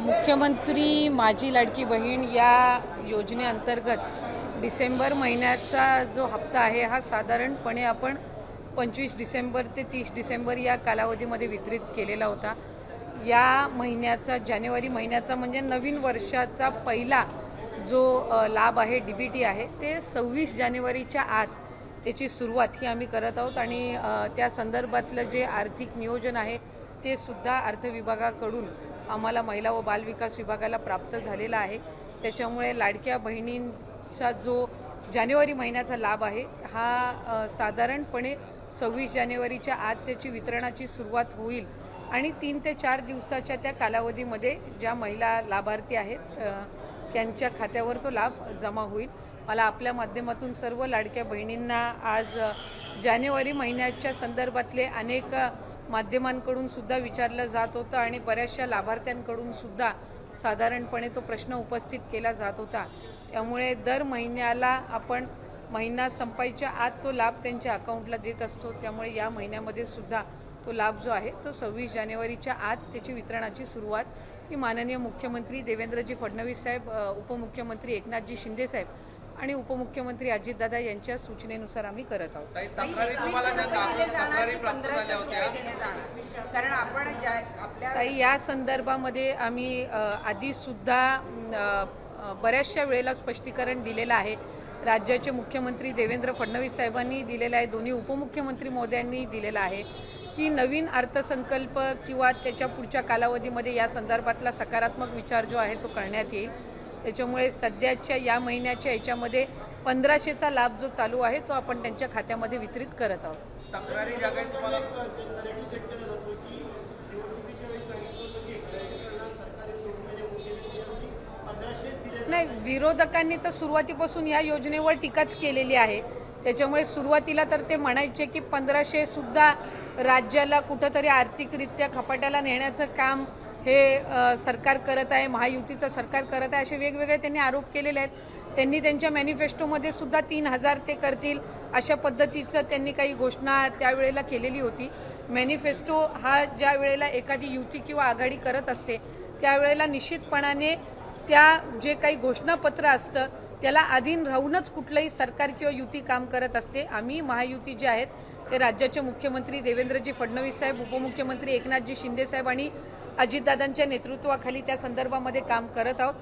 मुख्यमंत्री माझी लाडकी बहीण या योजनेअंतर्गत डिसेंबर महिन्याचा जो हप्ता आहे हा साधारणपणे आपण पंचवीस डिसेंबर ते तीस डिसेंबर या कालावधीमध्ये वितरित केलेला होता. या महिन्याचा जानेवारी महिन्याचा म्हणजे नवीन वर्षाचा पहिला जो लाभ आहे डी बी टी आहे ते सव्वीस जानेवारीच्या आत त्याची सुरुवात ही आम्ही करत आहोत आणि त्या संदर्भातलं जे आर्थिक नियोजन आहे ते सुद्धा अर्थ विभागाकडून आम्हाला महिला व बालविकास विभागाला प्राप्त झालेला आहे. त्याच्यामुळे लाडक्या बहिणींचा जो जानेवारी महिन्याचा लाभ आहे हा साधारणपणे सव्वीस जानेवारीच्या आत त्याची वितरणाची सुरुवात होईल. आणि तीन ते चार दिवसाच्या त्या कालावधीमध्ये ज्या महिला लाभार्थी आहेत त्यांच्या खात्यावर तो लाभ जमा होईल. मला आपल्या माध्यमातून सर्व लाडक्या बहिणींना आज जानेवारी महिन्याच्या संदर्भातले अनेक माध्यमांकडून सुद्धा विचारलं जात होतं आणि बऱ्याचशा लाभार्थ्यांकडून सुद्धा साधारणपणे तो प्रश्न उपस्थित केला जात होता. त्यामुळे दर महिन्याला आपण महिना संपायच्या आत तो लाभ त्यांच्या अकाउंटला देत असतो. त्यामुळे या महिन्यामध्ये सुद्धा तो लाभ जो आहे तो सव्वीस जानेवारीच्या आत त्याची वितरणाची सुरुवात ही माननीय मुख्यमंत्री देवेंद्रजी फडणवीस साहेब उपमुख्यमंत्री एकनाथजी शिंदे साहेब आणि उपमुख्यमंत्री अजितदादा यांच्या सूचनेनुसार आम्ही करत आहोत. काही तक्रारी तुम्हाला ज्या दाखल तक्रारी प्राप्त झाल्या होत्या. कारण आपण ज्या आपल्या ताई या संदर्भामध्ये आम्ही आधीसुद्धा बऱ्याचशा वेळेला स्पष्टीकरण दिलेलं आहे. राज्याचे मुख्यमंत्री देवेंद्र फडणवीस साहेबांनी दिलेलं आहे. दोन्ही उपमुख्यमंत्री मोदयांनी दिलेलं आहे की नवीन अर्थसंकल्प किंवा त्याच्या पुढच्या कालावधीमध्ये या संदर्भातला सकारात्मक विचार जो आहे तो करण्यात येईल. त्याच्यामुळे सध्याच्या या महिन्याच्या याच्यामध्ये पंधराशेचा लाभ जो चालू आहे तो आपण त्यांच्या खात्यामध्ये वितरित करत आहोत. तक्रारी ज्या काही तुम्हाला नाही विरोधकांनी तर सुरुवातीपासून या योजनेवर टीकाच केलेली आहे. त्याच्यामुळे सुरुवातीला तर ते म्हणायचे की पंधराशे सुद्धा राज्याला कुठंतरी आर्थिकरित्या खपाट्याला नेण्याचं काम हे सरकार करत आहे महायुतीचं सरकार करत आहे असे वेगवेगळे त्यांनी आरोप केलेले आहेत. त्यांनी त्यांच्या मॅनिफेस्टोमध्ये सुद्धा तीन हजार ते करतील अशा पद्धतीचं त्यांनी काही घोषणा त्यावेळेला केलेली होती. मॅनिफेस्टो हा ज्या वेळेला एखादी युती किंवा आघाडी करत असते त्यावेळेला निश्चितपणाने त्या जे काही घोषणापत्र असतं त्याला अधीन राहूनच कुठलंही सरकार किंवा युती काम करत असते. आम्ही महायुती जे आहेत ते राज्याचे मुख्यमंत्री देवेंद्रजी फडणवीस साहेब उपमुख्यमंत्री एकनाथजी शिंदे साहेब आणि अजितदादांच्या नेतृत्वाखाली त्या संदर्भामध्ये काम करत आहोत.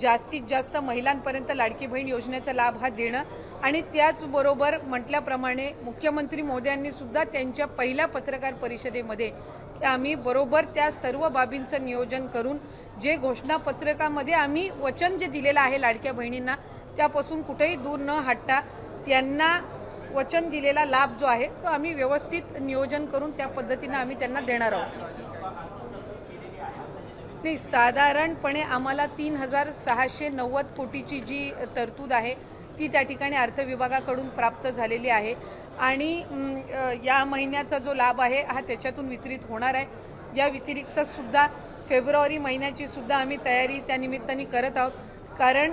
जास्तीत जास्त महिलांपर्यंत लाडकी बहीण योजनेचा लाभ हा देणं आणि त्याचबरोबर म्हटल्याप्रमाणे मुख्यमंत्री मोदी सुद्धा त्यांच्या पहिल्या पत्रकार परिषदेमध्ये आम्ही बरोबर त्या सर्व बाबींचं नियोजन करून जे घोषणापत्रकामध्ये आम्ही वचन जे दिलेलं आहे लाडक्या बहिणींना त्यापासून कुठेही दूर न हटता त्यांना वचन दिलेला लाभ जो आहे तो आम्ही व्यवस्थित नियोजन करून त्या पद्धतीनं आम्ही त्यांना देणार आहोत. नाही साधारणपणे आम्हाला तीन हजार सहाशे नव्वद कोटीची जी तरतूद आहे ती त्या ठिकाणी अर्थ विभागाकडून प्राप्त झालेली आहे. आणि या महिन्याचा जो लाभ आहे हा त्याच्यातून वितरित होणार आहे. या व्यतिरिक्त सुद्धा फेब्रुवारी महिन्याची सुद्धा आम्ही तयारी त्या निमित्ताने करत आहोत. कारण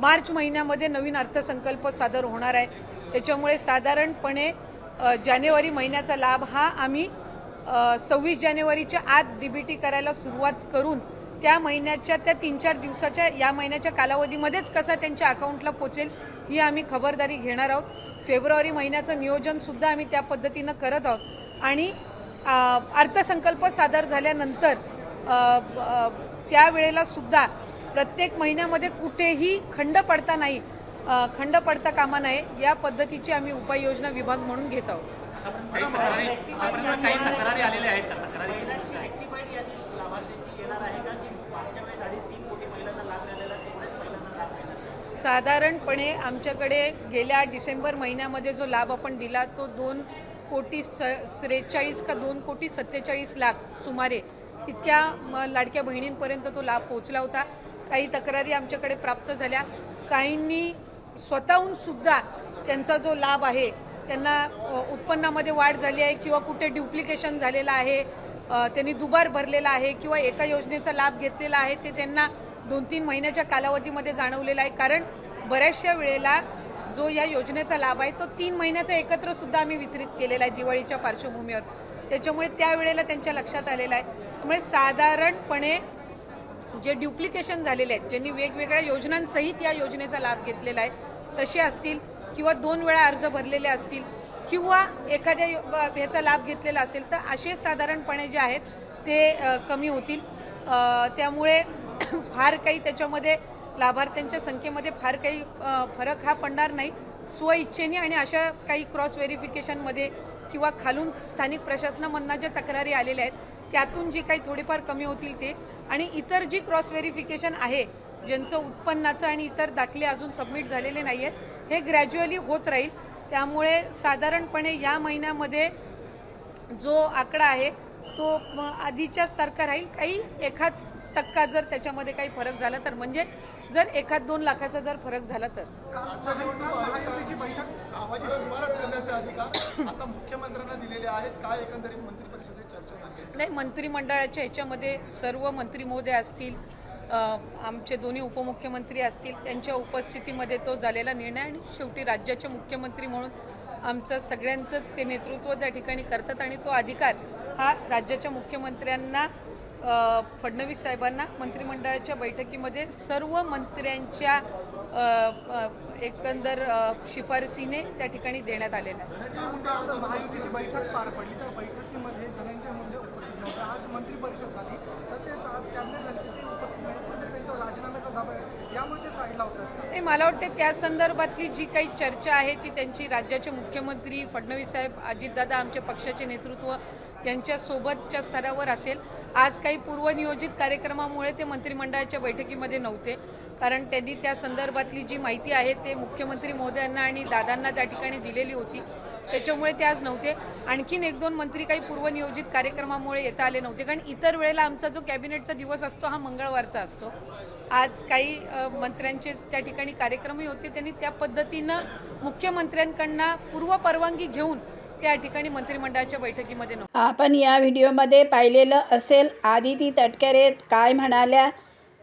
मार्च महिन्यामध्ये नवीन अर्थसंकल्प सादर होणार आहे. त्याच्यामुळे साधारणपणे जानेवारी महिन्याचा लाभ हा आम्ही सव्वीस जानेवारीच्या आत डी बी टी करायला सुरुवात करून त्या महिन्याच्या त्या तीन चार दिवसाच्या या महिन्याच्या कालावधीमध्येच कसा त्यांच्या अकाउंटला पोचेल ही आम्ही खबरदारी घेणार आहोत. फेब्रुवारी महिन्याचं नियोजनसुद्धा आम्ही त्या पद्धतीनं करत आहोत. आणि अर्थसंकल्प सादर झाल्यानंतर त्यावेळेलासुद्धा त्यावेळेला सुद्धा प्रत्येक महिन्यामध्ये कुठेही खंड पडता नाही खंड पडता कामा नये या पद्धतीची आम्ही उपाययोजना विभाग म्हणून घेत आहोत. काही तक्रारी आतापर्यंत काही तक्रारी आलेल्या आहेत. का? तक्रारी साधारणपणे आमच्याकडे गेल्या डिसेंबर महिन्यामध्ये जो लाभ आपण दिला तो दोन कोटी स त्रेचाळीस का दोन कोटी सत्तेचाळीस लाख सुमारे तितक्या म, लाडक्या बहिणींपर्यंत तो लाभ पोहोचला होता. काही तक्रारी आमच्याकडे प्राप्त झाल्या. काहींनी स्वतःहून सुद्धा त्यांचा जो लाभ आहे त्यांना उत्पन्नामध्ये वाढ झाली आहे किंवा कुठे ड्युप्लिकेशन झालेलं आहे त्यांनी दुबार भरलेला आहे किंवा एका योजनेचा लाभ घेतलेला आहे ते त्यांना दोन तीन महिन्याच्या कालावधीमध्ये जाणवलेला आहे. कारण बऱ्याचशा वेळेला जो या योजनेचा लाभ आहे तो तीन महिन्याचा एकत्र सुद्धा आम्ही वितरित केलेला आहे दिवाळीच्या पार्श्वभूमीवर. त्याच्यामुळे त्यावेळेला त्यांच्या लक्षात आलेलं आहे. त्यामुळे साधारणपणे जे ड्युप्लिकेशन झालेले आहेत ज्यांनी वेगवेगळ्या योजनांसहित या योजनेचा लाभ घेतलेला आहे तसे असतील किंवा दोन वेळा अर्ज भरलेले असतील किंवा एखाद्या ह्याचा लाभ घेतलेला असेल तर असे साधारणपणे जे आहेत ते कमी होतील. त्यामुळे फार काही त्याच्यामध्ये लाभार्थ्यांच्या संख्येमध्ये फार काही फरक हा पडणार नाही. स्वइच्छेने आणि अशा काही क्रॉस व्हेरिफिकेशनमध्ये किंवा खालून स्थानिक प्रशासनामधनं ज्या तक्रारी आलेल्या आहेत त्यातून जी काही थोडीफार कमी होतील ते. आणि इतर जी क्रॉस व्हेरिफिकेशन आहे ज्यांचं उत्पन्नाचं आणि इतर दाखले अजून सबमिट झालेले नाही आहेत हे ग्रॅज्युअली होत राहील. त्यामुळे साधारणपणे या महिन्यामध्ये जो आकडा आहे तो आधीच्याच सारखा राहील. काही एखाद टक्का जर त्याच्यामध्ये काही फरक झाला तर म्हणजे जर एखाद दोन लाखाचा जर फरक झाला तर? नाही मंत्रिमंडळाच्या ह्याच्यामध्ये सर्व मंत्री महोदय असतील आमचे दोन्ही उपमुख्यमंत्री असतील त्यांच्या उपस्थितीमध्ये तो झालेला निर्णय आणि शेवटी राज्याचे मुख्यमंत्री म्हणून आमचं सगळ्यांचंच ते नेतृत्व त्या ठिकाणी करतात आणि तो अधिकार हा राज्याच्या मुख्यमंत्र्यांना फडणवीस साहेबांना मंत्रिमंडळाच्या बैठकीमध्ये सर्व मंत्र्यांच्या एकंदर शिफारसीने त्या ठिकाणी देण्यात आलेला आहे. नाही मला वाटते त्या संदर्भातली जी काही चर्चा आहे ती त्यांची राज्याचे मुख्यमंत्री फडणवीस साहेब अजितदादा आमच्या पक्षाचे नेतृत्व यांच्या सोबतच्या स्तरावर असेल. आज काही पूर्वनियोजित कार्यक्रमामुळे ते मंत्रिमंडळाच्या बैठकीमध्ये नव्हते. कारण त्यांनी त्या संदर्भातली जी माहिती आहे ते मुख्यमंत्री महोदयांना आणि दादांना त्या ठिकाणी दिलेली होती. त्याच्यामुळे ते आज नव्हते. आणखीन एक दोन मंत्री काही पूर्वनियोजित कार्यक्रमामुळे येता आले नव्हते. कारण इतर वेळेला आमचा जो कॅबिनेटचा दिवस असतो हा मंगळवारचा असतो. आज काही मंत्र्यांचे त्या ठिकाणी कार्यक्रमही होते. त्यांनी त्या पद्धतीनं मुख्यमंत्र्यांकडनं पूर्व परवानगी घेऊन त्या ठिकाणी मंत्रिमंडळाच्या बैठकीमध्ये नव्हते. आपण या व्हिडिओमध्ये पाहिलेलं असेल आदिती तटकरे काय म्हणाल्या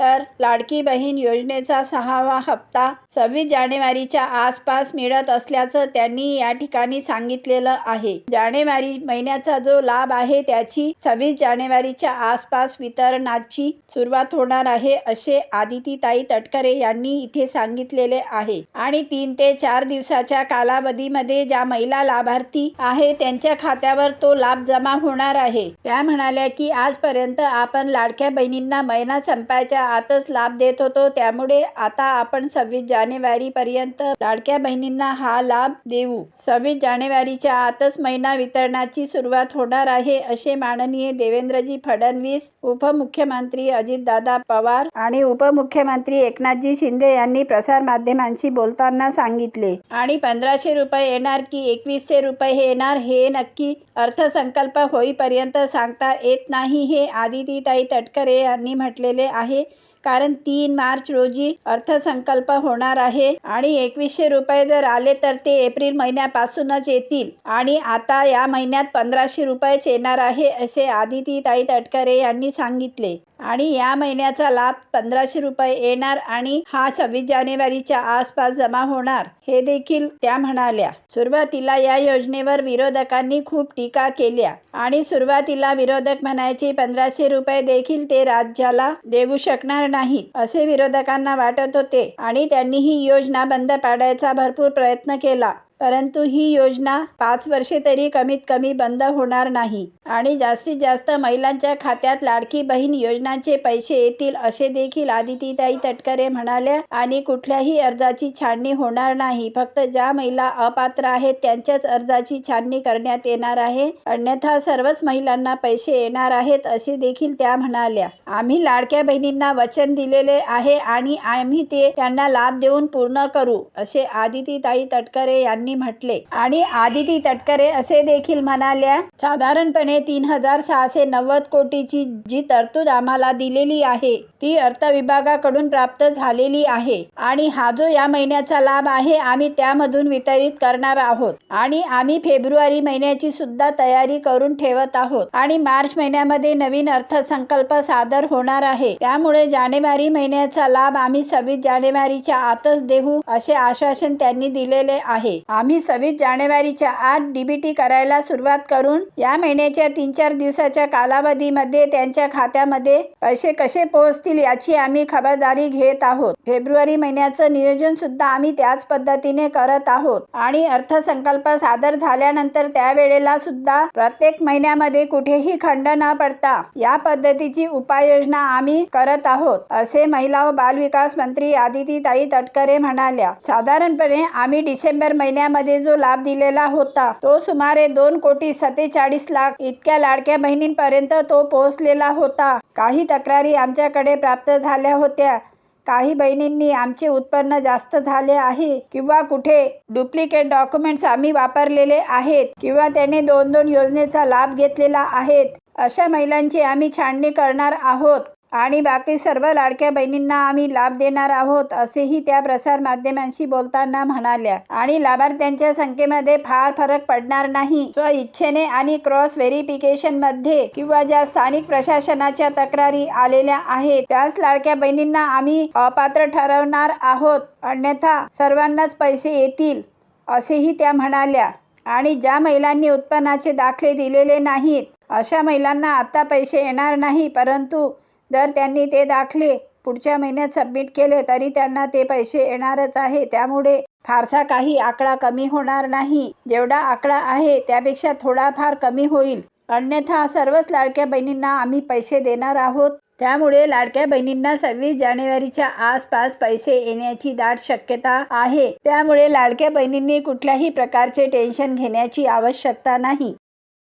तर लाडकी बहीण योजनेचा सहावा हप्ता सव्वीस जानेवारीच्या आसपास मिळत असल्याचं त्यांनी या ठिकाणी सांगितलेलं आहे. जानेवारी महिन्याचा जो लाभ आहे त्याची सव्वीस जानेवारीच्या आसपास वितरणाची सुरुवात होणार आहे असे आदितीताई तटकरे यांनी इथे सांगितलेले आहे. आणि तीन ते चार दिवसाच्या कालावधीमध्ये ज्या महिला लाभार्थी आहे त्यांच्या खात्यावर तो लाभ जमा होणार आहे. त्या म्हणाल्या की आजपर्यंत आपण लाडक्या बहिणींना महिना संपायच्या आतच लाभ देत होतो. त्यामुळे आता आपण सव्वीस जानेवारी पर्यंत लाडक्या बहिणींना हा लाभ देऊ. सव्वीस जानेवारीच्या आतच महिना वितरणाची सुरुवात होणार आहे असे माननीय देवेंद्रजी फडणवीस उपमुख्यमंत्री अजितदादा पवार आणि उपमुख्यमंत्री एकनाथजी शिंदे यांनी प्रसार माध्यमांशी बोलताना सांगितले. आणि पंधराशे रुपये येणार की एकवीसशे रुपये हे येणार हे नक्की अर्थसंकल्प होईपर्यंत सांगता येत नाही हे आदितीताई तटकरे यांनी म्हटलेले आहे. कारण तीन मार्च रोजी अर्थसंकल्प होणार आहे आणि एकवीसशे रुपये जर आले तर ते एप्रिल महिन्यापासूनच येतील. आणि आता या महिन्यात पंधराशे रुपयेच येणार आहे असे आदितीताई तटकरे यांनी सांगितले. आणि या महिन्याचा लाभ पंधराशे रुपये येणार आणि हा सव्वीस जानेवारीच्या आसपास जमा होणार हे देखील त्या म्हणाल्या. सुरुवातीला या योजनेवर विरोधकांनी खूप टीका केल्या आणि सुरुवातीला विरोधक म्हणायचे पंधराशे रुपये देखील ते राज्याला देऊ शकणार नाहीत असे विरोधकांना वाटत होते आणि त्यांनी ही योजना बंद पाडायचा भरपूर प्रयत्न केला. परंतु ही योजना पाच वर्षे तरी कमीत कमी बंद होणार नाही. आणि जास्तीत जास्त महिलांच्या खात्यात लाडकी बहीण योजनांचे पैसे येतील असे देखील आदितीताई तटकरे म्हणाल्या. आणि कुठल्याही अर्जाची छाननी होणार नाही. फक्त ज्या महिला अपात्र आहेत त्यांच्याच अर्जाची छाननी करण्यात येणार आहे. अन्यथा सर्वच महिलांना पैसे येणार आहेत असे देखील त्या म्हणाल्या. आम्ही लाडक्या बहिणींना वचन दिलेले आहे आणि आम्ही ते त्यांना लाभ देऊन पूर्ण करू असे आदितीताई तटकरे यांनी म्हटले. आणि आदिती तटकरे असे देखील म्हणाल्या साधारणपणे तीन हजार सहाशे नव्वद कोटीची जी तरतूद आम्हाला दिलेली आहे ती अर्थ विभागाकडून प्राप्त झालेली आहे. आणि हा जो या महिन्याचा लाभ आहे आम्ही त्यामधून वितरित करणार आहोत. आणि आम्ही फेब्रुवारी महिन्याची सुद्धा तयारी करून ठेवत आहोत. आणि मार्च महिन्यामध्ये नवीन अर्थसंकल्प सादर होणार आहे. त्यामुळे जानेवारी महिन्याचा लाभ आम्ही सव्वीस जानेवारीच्या आतच देऊ असे आश्वासन त्यांनी दिलेले आहे. आम्ही सव्वीस जानेवारीच्या आत डीबीटी करायला सुरुवात करून या महिन्याच्या तीन चार दिवसाच्या कालावधीमध्ये त्यांच्या खात्यामध्ये पैसे कसे पोहोचतील याची आम्ही खबरदारी घेत आहोत. फेब्रुवारी महिन्याचं नियोजन सुद्धा आम्ही त्याच पद्धतीने करत आहोत. आणि अर्थसंकल्प सादर झाल्यानंतर त्यावेळेला सुद्धा प्रत्येक महिन्यामध्ये कुठेही खंड न पडता या पद्धतीची उपाययोजना आम्ही करत आहोत असे महिला व बालविकास मंत्री आदितीताई तटकरे म्हणाल्या. साधारणपणे आम्ही डिसेंबर महिन्यामध्ये जो लाभ दिलेला होता तो सुमारे दोन कोटी सत्तेचाळीस लाख इतक्या लाडक्या बहिणींपर्यंत तो पोहोचलेला होता. काही तक्रारी आमच्याकडे प्राप्त झाल्या होत्या. काही बहिणींनी आमचे उत्पन्न जास्त झाले आहे किंवा कुठे डुप्लिकेट डॉक्युमेंट्स आम्ही वापरलेले आहेत किंवा त्याने दोन दोन योजनेचा लाभ घेतलेला आहेत अशा महिलांची आम्ही छाननी करणार आहोत. आणि बाकी सर्व लाडक्या बहिणींना आम्ही लाभ देणार आहोत असेही त्या प्रसार माध्यमांशी बोलताना म्हणाल्या. आणि लाभार्थ्यांच्या संख्येमध्ये फार फरक पडणार नाही. स्व इच्छेने आणि क्रॉस व्हेरिफिकेशनमध्ये किंवा ज्या स्थानिक प्रशासनाच्या तक्रारी आलेल्या आहेत त्याच लाडक्या बहिणींना आम्ही अपात्र ठरवणार आहोत. अन्यथा सर्वांनाच पैसे येतील असेही त्या म्हणाल्या. आणि ज्या महिलांनी उत्पन्नाचे दाखले दिलेले नाहीत अशा महिलांना आता पैसे येणार नाही परंतु जर त्यांनी ते दाखले. पुढच्या महिन्यात सबमिट केले तरी त्यांना ते पैसे येणारच आहे. त्यामुळे फारसा काही आकडा कमी होणार नाही. जेवढा आकडा आहे त्यापेक्षा थोडाफार कमी होईल. अन्यथा सर्वच लाडक्या बहिणींना आम्ही पैसे देणार आहोत. त्यामुळे लाडक्या बहिणींना सव्वीस जानेवारीच्या आसपास पैसे येण्याची दाट शक्यता आहे. त्यामुळे लाडक्या बहिणींनी कुठल्याही प्रकारचे टेन्शन घेण्याची आवश्यकता नाही.